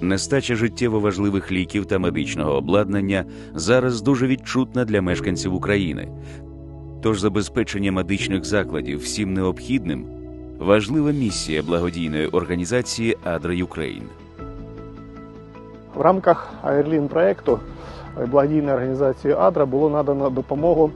Нестача життєво важливих ліків та медичного обладнання зараз дуже відчутна для мешканців України. Тож забезпечення медичних закладів всім необхідним важлива місія благодійної організації Адра Юкрейн. В рамках Airlin проекту благодійної організації Адра було надано допомогу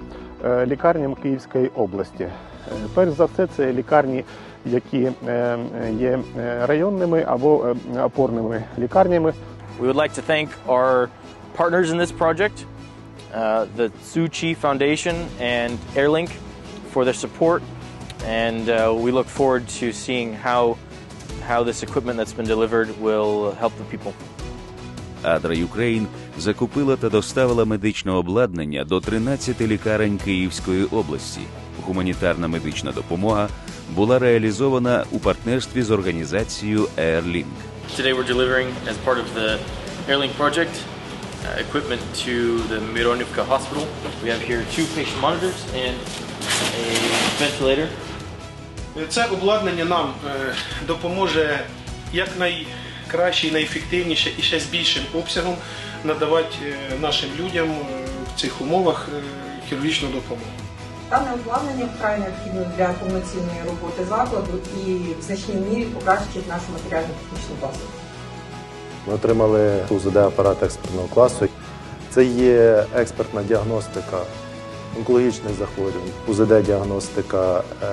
е, лікарням Київської області. Е, Перш за все, це лікарні, які е, є е, районними або е, опорними лікарнями. We would like to thank our partners in this project, uh, the Tzu Chi Foundation and Airlink, for their support, and uh, we look forward to seeing how how this equipment that's been delivered will help the people. Адра Юкрейн закупила та доставила медичне обладнання до 13 лікарень Київської області. Гуманітарна медична допомога була реалізована у партнерстві з організацією Airlink. Today we're delivering, as part of the Airlink project, uh, equipment to the Mironivka Hospital. We have here two patient monitors and a ventilator. Це обладнання нам е, допоможе якнайкраще і найефективніше і ще з більшим обсягом надавати е, нашим людям е, в цих умовах е, хірургічну допомогу. Дане обладнання вкрай необхідно для повноцінної роботи закладу і в значній мірі покращить нашу матеріально-технічну базу. Ми отримали УЗД апарат експертного класу. Це є експертна діагностика онкологічних захворювань, УЗД-діагностика е,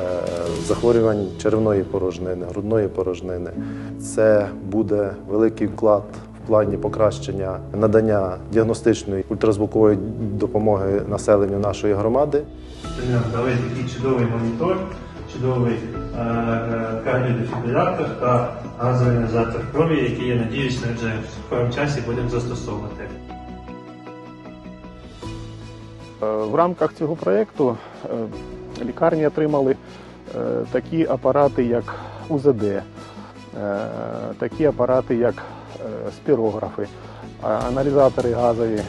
захворювань черевної порожнини, грудної порожнини. Це буде великий вклад в плані покращення надання діагностичної ультразвукової допомоги населенню нашої громади. Вони дали такий чудовий монітор, чудовий е, кардіодефібрилятор та газовий аналізатор крові, який, я надіюсь, ми вже в скорому часі будемо застосовувати. Е, В рамках цього проєкту е, лікарні отримали такі апарати, як УЗД, такі апарати, як спірографи, аналізатори газові.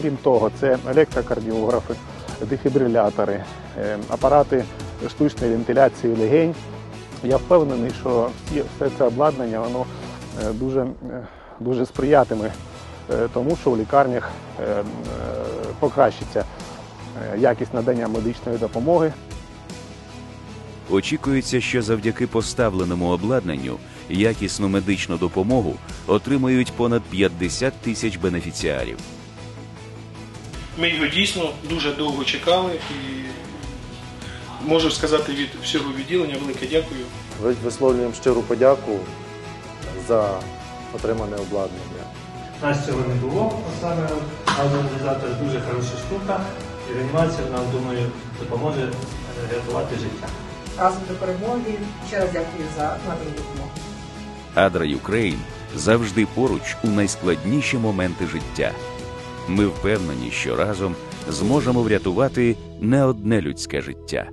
Крім того, це електрокардіографи, дефібрилятори, е, апарати штучної вентиляції легень. Я впевнений, що все це обладнання воно е, дуже, е, дуже сприятиме тому, що в лікарнях покращиться якість надання медичної допомоги. Очікується, що завдяки поставленому обладнанню якісну медичну допомогу отримають понад 50 тисяч бенефіціарів. Ми його дійсно дуже довго чекали і можу сказати від всього відділення велике дякую. Висловлюємо щиру подяку за отримане обладнання. Нас цього не було, а саме от газовий дуже хороша штука, і реанімація нам, думаю, допоможе е, рятувати життя. Разом до перемоги. Ще раз дякую за надану допомогу. Адра Юкрейн завжди поруч у найскладніші моменти життя. Ми впевнені, що разом зможемо врятувати не одне людське життя.